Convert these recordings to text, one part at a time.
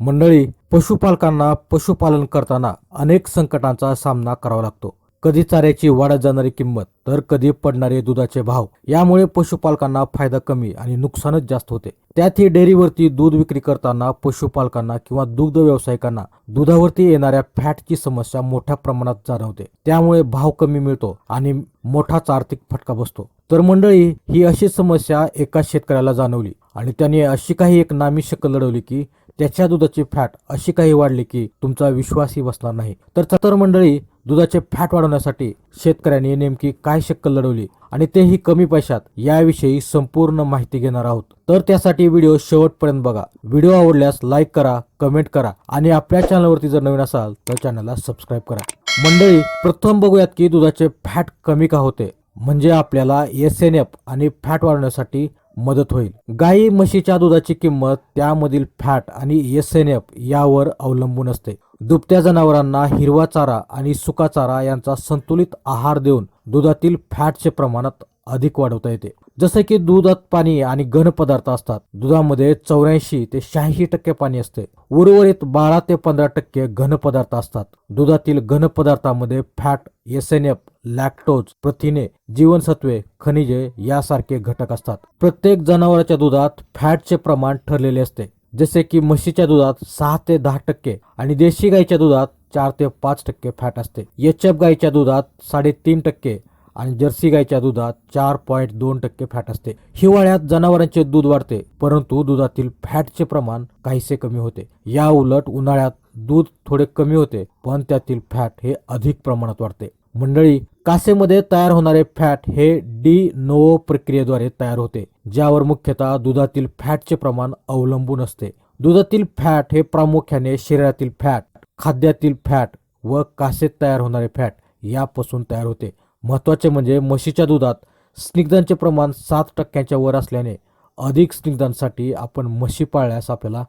मंडळी पशुपालकांना पशुपालन करताना अनेक संकटांचा सामना करावा लागतो. कधी चाऱ्याची वाढत जाणारी किंमत तर कधी पडणारे दुधाचे भाव यामुळे पशुपालकांना फायदा कमी आणि नुकसानच जास्त होते. त्यातही डेअरीवरती दूध विक्री करताना पशुपालकांना किंवा दुग्ध व्यावसायिकांना दुधावरती येणाऱ्या फॅटची समस्या मोठ्या प्रमाणात जाणवते. त्यामुळे भाव कमी मिळतो आणि मोठाच आर्थिक फटका बसतो. तर मंडळी ही अशी समस्या एका शेतकऱ्याला जाणवली आणि त्याने अशी काही एक नामी शक्कल लढवली की त्याच्या दुधाची फॅट अशी काही वाढली की तुमचा विश्वासही बसणार नाही. तर तर मंडळी दुधाचे फॅट वाढवण्यासाठी शेतकऱ्यांनी नेमकी काय शक्कल लढवली आणि तेही कमी पैशात याविषयी संपूर्ण माहिती घेणार आहोत. तर त्यासाठी व्हिडिओ शेवटपर्यंत बघा. व्हिडिओ आवडल्यास लाईक करा कमेंट करा आणि आपल्या चॅनलवरती जर नवीन असाल तर चॅनलला सबस्क्राईब करा. मंडळी प्रथम बघूयात की दुधाचे फॅट कमी का होते? म्हणजे आपल्याला एस एन एफ आणि फॅट वाढवण्यासाठी मदत होईल. गाई म्हशीच्या दुधाची किंमत त्यामधील फॅट आणि एस एन एफ यावर अवलंबून असते. दुभत्या जनावरांना हिरवा चारा आणि सुका चारा यांचा संतुलित आहार देऊन दुधातील फॅटचे प्रमाणात अधिक वाढवता येते. जसे की दुधात पाणी आणि घन पदार्थ असतात. दुधामध्ये चौऱ्याऐंशी ते शहाऐंशी टक्के पाणी असते. उर्वरित बारा ते पंधरा टक्के घन पदार्थ असतात. दुधातील घन पदार्थामध्ये fat S N F lactose प्रथिने जीवनसत्वे खनिजे यासारखे घटक असतात. प्रत्येक जनावराच्या दुधात फॅटचे प्रमाण ठरलेले असते. जसे की म्हशीच्या दुधात सहा ते दहा टक्के आणि देशी गाईच्या दुधात चार ते पाच टक्के फॅट असते. एच एफ गाईच्या दुधात साडेतीन टक्के आणि जर्सी गाईच्या दुधात चार पॉईंट दोन टक्के फॅट असते. हिवाळ्यात जनावरांचे दूध वाढते परंतु दुधातील फॅटचे प्रमाण काहीसे कमी होते. या उलट उन्हाळ्यात दूध थोडे कमी होते पण त्यातील फॅट हे अधिक प्रमाणात वाढते. मंडळी कासेमध्ये तयार होणारे फॅट हे डी नो प्रक्रियेद्वारे तयार होते ज्यावर मुख्यतः दुधातील फॅटचे प्रमाण अवलंबून असते. दुधातील फॅट हे प्रामुख्याने शरीरातील फॅट खाद्यातील फॅट व कासेत तयार होणारे फॅट यापासून तयार होते. महत्त्वाचे म्हणजे म्हशीच्या दुधात स्निग्धांचे प्रमाण सात टक्क्यांच्या वर असल्याने अधिक स्निग्धांसाठी आपण म्हशी पाळल्यास आपल्याला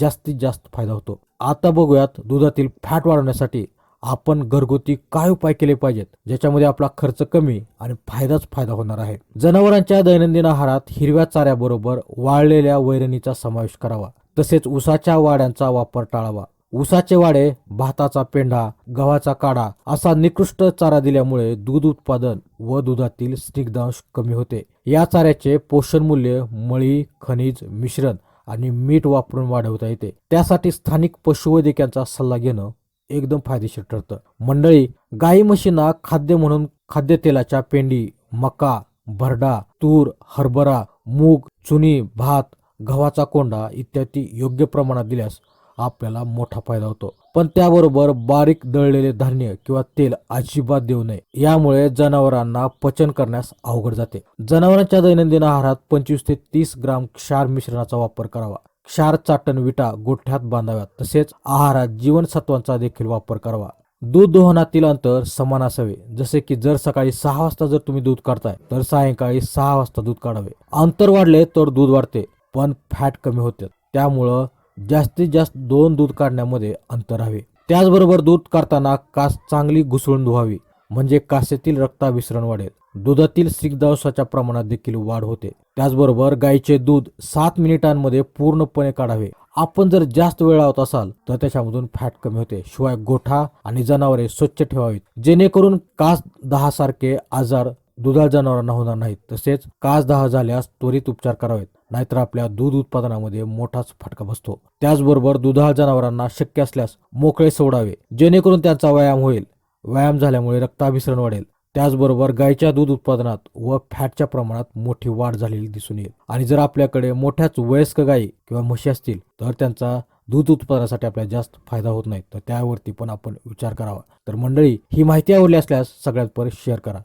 जास्तीत जास्त फायदा होतो. आता बघूयात दुधातील फॅट वाढवण्यासाठी आपण घरगुती काय उपाय केले पाहिजेत ज्याच्यामध्ये आपला खर्च कमी आणि फायदाच फायदा होणार आहे. जनावरांच्या दैनंदिन आहारात हिरव्या चाऱ्याबरोबर वाळलेल्या वैरणीचा समावेश करावा तसेच उसाच्या वाड्यांचा वापर टाळावा. उसाचे वाडे भाताचा पेंढा गव्हाचा काढा असा निकृष्ट चारा दिल्यामुळे दूध उत्पादन व दुधातील स्निग्धांश कमी होते. या चाऱ्याचे पोषण मूल्य मळी खनिज मिश्रण आणि मीठ वापरून वाढवता येते. त्यासाठी स्थानिक पशुवैद्यकांचा सल्ला घेणं एकदम फायदेशीर ठरतं. मंडळी गाई म्हशींना खाद्य म्हणून खाद्यतेलाच्या पेंडी मका भरडा तूर हरभरा मूग चुनी भात गव्हाचा कोंडा इत्यादी योग्य प्रमाणात दिल्यास आपल्याला मोठा फायदा होतो. पण त्याबरोबर बारीक दळलेले धान्य किंवा तेल अजिबात देऊ नये. यामुळे जनावरांना पचन करण्यास अवघड जाते. जनावरांच्या दैनंदिन आहारात पंचवीस ते तीस ग्राम क्षार मिश्रणाचा वापर करावा. क्षार चाटण विटा गोठ्यात बांधाव्यात. तसेच आहारात जीवनसत्वांचा देखील वापर करावा. दूध दोहनातील अंतर समान असावे. जसे की जर सकाळी सहा वाजता जर तुम्ही दूध काढताय तर सायंकाळी सहा वाजता दूध काढावे. अंतर वाढले तर दूध वाढते पण फॅट कमी होते. त्यामुळं जास्तीत जास्त दोन दूध काढण्यामध्ये अंतर हवे. त्याचबरोबर दूध काढताना कास चांगली घुसळून धुवावी. म्हणजे कासेतील रक्ताभिसरण वाढेल. दुधातील स्निग्धांशाच्या प्रमाणात देखील वाढ होते. त्याचबरोबर गायीचे दूध सात मिनिटांमध्ये पूर्णपणे काढावे. आपण जर जास्त वेळ लावत असाल तर त्याच्यामधून फॅट कमी होते. शिवाय गोठा आणि जनावरे स्वच्छ ठेवावीत. जेणेकरून कास दहा सारखे आजार दुधाळ जनावरांना होणार नाहीत. तसेच कास दहा झाल्यास त्वरित उपचार करावेत. नाहीतर आपल्या दूध उत्पादनामध्ये मोठाच फटका बसतो. त्याचबरोबर दुधाळ जनावरांना शक्य असल्यास मोकळे सोडावे जेणेकरून त्यांचा व्यायाम होईल. व्यायाम झाल्यामुळे रक्ताभिसरण वाढेल. त्याचबरोबर गायच्या दूध उत्पादनात व फॅटच्या प्रमाणात मोठी वाढ झालेली दिसून येईल. आणि जर आपल्याकडे मोठ्याच वयस्क गायी किंवा म्हशी असतील तर त्यांचा दूध उत्पादनासाठी आपल्याला जास्त फायदा होत नाही. तर त्यावरती पण आपण विचार करावा. तर मंडळी ही माहिती आवडली असल्यास सगळ्यात परत शेअर करा.